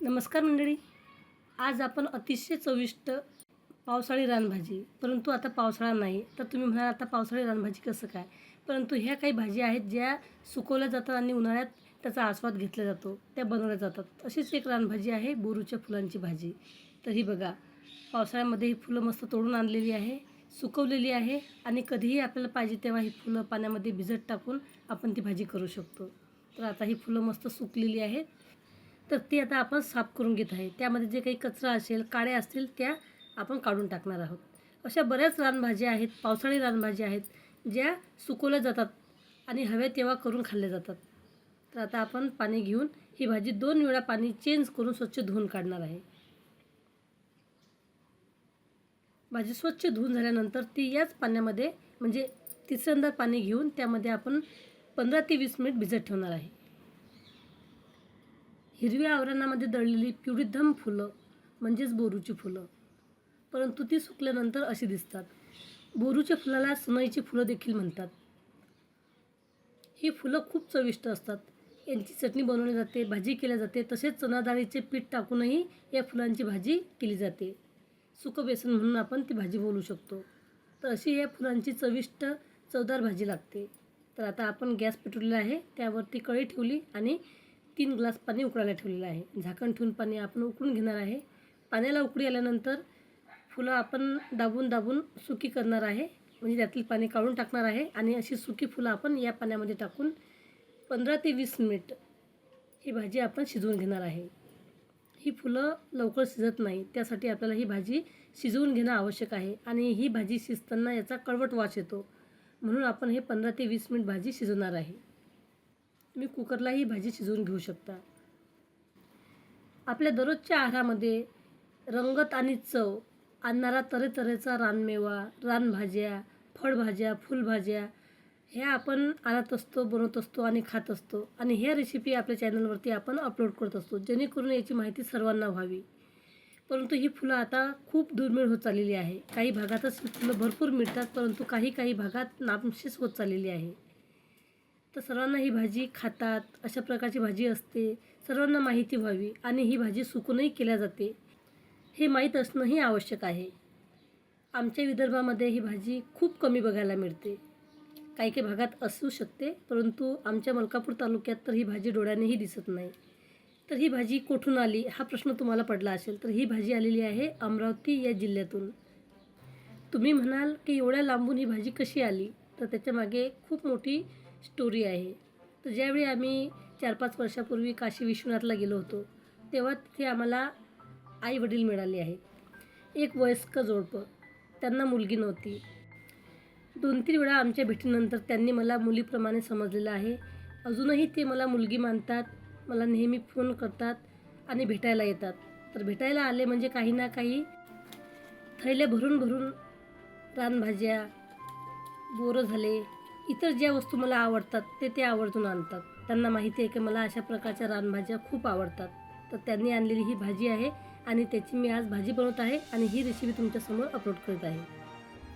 नमस्कार मंडळी. आज आपण अतिशय चविष्ट पावसाळी रानभाजी. परंतु आता पावसाळा नाही. तर तुम्ही म्हणाल आता पावसाळी रानभाजी कसं काय? परंतु ह्या काही भाज्या आहेत ज्या सुकवल्या जातात आणि उन्हाळ्यात त्याचा आस्वाद घेतला जातो. त्या बनवल्या जातात. अशीच एक रानभाजी आहे बोरूच्या फुलांची भाजी. तर ही बघा पावसाळ्यामध्ये ही फुलं मस्त तोडून आणलेली आहे सुकवलेली आहे आणि कधीही आपल्याला पाहिजे तेव्हा ही फुलं पाण्यामध्ये भिजत टाकून आपण ती भाजी करू शकतो. तर आता ही फुलं मस्त सुकलेली आहेत. तर ती आता आपण साफ करून घेत आहे. त्यामध्ये जे काही कचरा असेल काड्या असतील त्या आपण काढून टाकणार आहोत. अशा बऱ्याच रानभाज्या आहेत पावसाळी रानभाज्या आहेत ज्या सुकवल्या जातात आणि हव्या तेव्हा करून खाल्ल्या जातात. तर आता आपण पाणी घेऊन ही भाजी दोन वेळा पाणी चेंज करून स्वच्छ धुवून काढणार आहे. भाजी स्वच्छ धुवून झाल्यानंतर ती याच पाण्यामध्ये म्हणजे तिसऱ्यांदा पाणी घेऊन त्यामध्ये आपण पंधरा ते वीस मिनिट भिजत ठेवणार आहे. हिरव्या आवरणामध्ये दळलेली पिवळीधम फुलं म्हणजेच बोरूची फुलं. परंतु ती सुकल्यानंतर अशी दिसतात. बोरूच्या फुलाला सुनईची फुलं देखील म्हणतात. ही फुलं खूप चविष्ट असतात. यांची चटणी बनवली जाते भाजी केली जाते तसेच चणाडाळीचे पीठ टाकूनही या फुलांची भाजी केली जाते. सुकं बेसन म्हणून आपण ती भाजी बोलू शकतो. तर अशी या फुलांची चविष्ट चवदार भाजी लागते. तर आता आपण गॅस पेटवलेला आहे त्यावरती कढई ठेवली आणि तीन ग्लास पाणी उकळायला ठेवलेलं आहे. झाकण ठेवून पाणी आपण उकळून घेणार आहे. पाण्याला उकळी आल्यानंतर फुलं आपण दाबून दाबून सुकी करणार आहे. म्हणजे त्यातील पाणी काढून टाकणार आहे आणि अशी सुकी फुलं आपण या पाण्यामध्ये टाकून पंधरा ते वीस मिनिट ही भाजी आपण शिजवून घेणार आहे. ही फुलं लवकर शिजत नाही. त्यासाठी आपल्याला ही भाजी शिजवून घेणं आवश्यक आहे आणि ही भाजी शिजताना याचा कळवट वास येतो. म्हणून आपण हे पंधरा ते वीस मिनिट भाजी शिजवणार आहे. तुम्ही कुकरलाही भाजी शिजवून घेऊ शकता. आपल्या दररोजच्या आहारामध्ये रंगत आणि चव आणणारा तऱ्हेतऱ्हेचा रानमेवा रानभाज्या फळभाज्या फुलभाज्या ह्या आपण आणत असतो बनवत असतो आणि खात असतो. आणि ह्या रेसिपी आपल्या चॅनलवरती आपण अपलोड करत असतो. जेणेकरून याची माहिती सर्वांना व्हावी. परंतु ही फुलं आता खूप दुर्मिळ होत चाललेली आहे. काही भागातच फुलं भरपूर मिळतात परंतु काही काही भागात नामशेष होत चाललेली आहे. तर सर्वांना ही भाजी खातात अशा प्रकारची भाजी असते. सर्वांना माहिती व्हावी आणि ही भाजी सुकूनही केल्या जाते. हे माहीत असणंही आवश्यक आहे. आमच्या विदर्भामध्ये ही भाजी खूप कमी बघायला मिळते. काही काही भागात असू शकते परंतु आमच्या मलकापूर तालुक्यात तर ही भाजी डोळ्यानेही दिसत नाही. तर ही भाजी कुठून आली हा प्रश्न तुम्हाला पडला असेल तर ही भाजी आलेली आहे अमरावती या जिल्ह्यातून. तुम्ही म्हणाल की एवढ्या लांबून ही भाजी कशी आली? तर त्याच्यामागे खूप मोठी स्टोरी आहे. तर ज्यावेळी आम्ही चार पाच वर्षापूर्वी काशी विश्वनाथला गेलो होतो तेव्हा तिथे आम्हाला आई वडील मिळाले आहेत. एक वयस्क जोडपं. त्यांना मुलगी नव्हती. दोन तीन वेळा आमच्या भेटीनंतर त्यांनी मला मुलीप्रमाणे समजलेलं आहे. अजूनही ते मला मुलगी मानतात मला नेहमी फोन करतात आणि भेटायला येतात. तर भेटायला आले म्हणजे काही ना काही थैल्या भरून भरून रानभाज्या बोरं झाले इतर ज्या वस्तू मला आवडतात ते ते आवर्जून आणतात. त्यांना माहिती आहे की मला अशा प्रकारच्या रानभाज्या खूप आवडतात. तर त्यांनी आणलेली ही भाजी आहे आणि त्याची मी आज भाजी बनवत आहे आणि ही रेसिपी तुमच्यासमोर अपलोड करत आहे.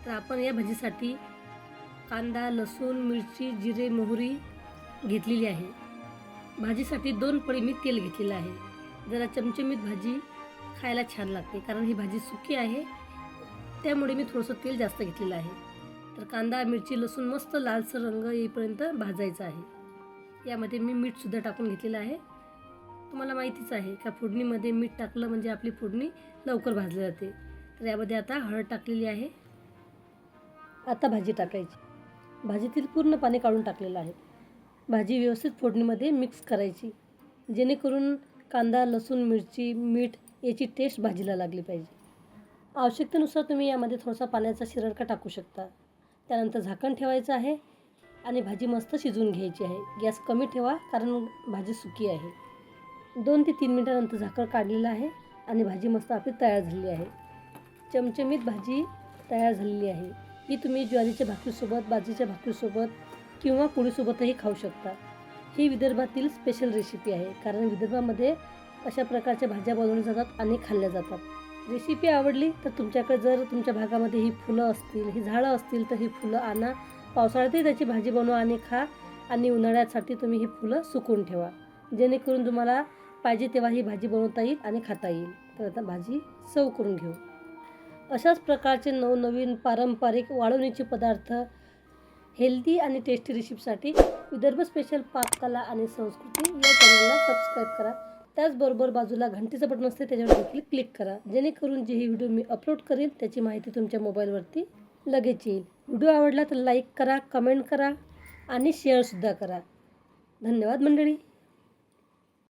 तर आपण या भाजीसाठी कांदा लसूण मिरची जिरे मोहरी घेतलेली आहे. भाजीसाठी दोन पळी मी तेल घेतलेलं आहे. जरा चमचमीत भाजी खायला छान लागते कारण ही भाजी सुकी आहे. त्यामुळे मी थोडंसं तेल जास्त घेतलेलं आहे. तर कांदा मिरची लसूण मस्त लालसर रंग येईपर्यंत भाजायचा आहे. यामध्ये मी मीठसुद्धा टाकून घेतलेलं आहे. तुम्हाला माहितीच आहे का फोडणीमध्ये मीठ टाकलं म्हणजे आपली फोडणी लवकर भाजली जाते. तर यामध्ये आता हळद टाकलेली आहे. आता भाजी टाकायची. भाजीतील पूर्ण पाणी काढून टाकलेलं आहे. भाजी व्यवस्थित फोडणीमध्ये मिक्स करायची. जेणेकरून कांदा लसूण मिरची मीठ याची टेस्ट भाजीला लागली पाहिजे. आवश्यकतेनुसार तुम्ही यामध्ये थोडासा पाण्याचा शिरडका टाकू शकता. त्यानंतर झाकण ठेवायचं आहे आणि भाजी मस्त शिजवून घ्यायची आहे. गॅस कमी ठेवा कारण भाजी सुकी आहे. दोन ते तीन मिनटानंतर झाकण काढलेलं आहे आणि भाजी मस्त आपली तयार झालेली आहे. चमचमीत भाजी तयार झालेली आहे. ही तुम्ही ज्वारीच्या भाकरीसोबत बाजरीच्या भाकरीसोबत किंवा पोळीसोबतही खाऊ शकता. ही विदर्भातील स्पेशल रेसिपी आहे. कारण विदर्भामध्ये अशा प्रकारच्या भाज्या बनवल्या जातात आणि खाल्ल्या जातात. रेसिपी आवडली तर तुमच्याकडे जर तुमच्या भागामध्ये ही फुलं असतील ही झाडं असतील तर ही फुलं आणा. पावसाळ्यातही त्याची भाजी बनवा आणि खा आणि उन्हाळ्यासाठी तुम्ही ही फुलं सुकवून ठेवा. जेणेकरून तुम्हाला पाहिजे तेव्हा ही भाजी बनवता येईल आणि खाता येईल. तर आता भाजी सव करून घेऊ. अशाच प्रकारचे नवनवीन पारंपरिक वाळवणीचे पदार्थ हेल्दी आणि टेस्टी रेसिपीसाठी विदर्भ स्पेशल पाककला आणि संस्कृती या चॅनलला सबस्क्राईब करा. त्याचबरोबर बाजूला घंटीचं बटन असते त्याच्यावर देखील क्लिक करा. जेणेकरून जे ही व्हिडिओ मी अपलोड करेन त्याची माहिती तुमच्या मोबाईलवरती लगेच येईल. व्हिडिओ आवडला तर लाईक करा कमेंट करा आणि शेअरसुद्धा करा. धन्यवाद मंडळी.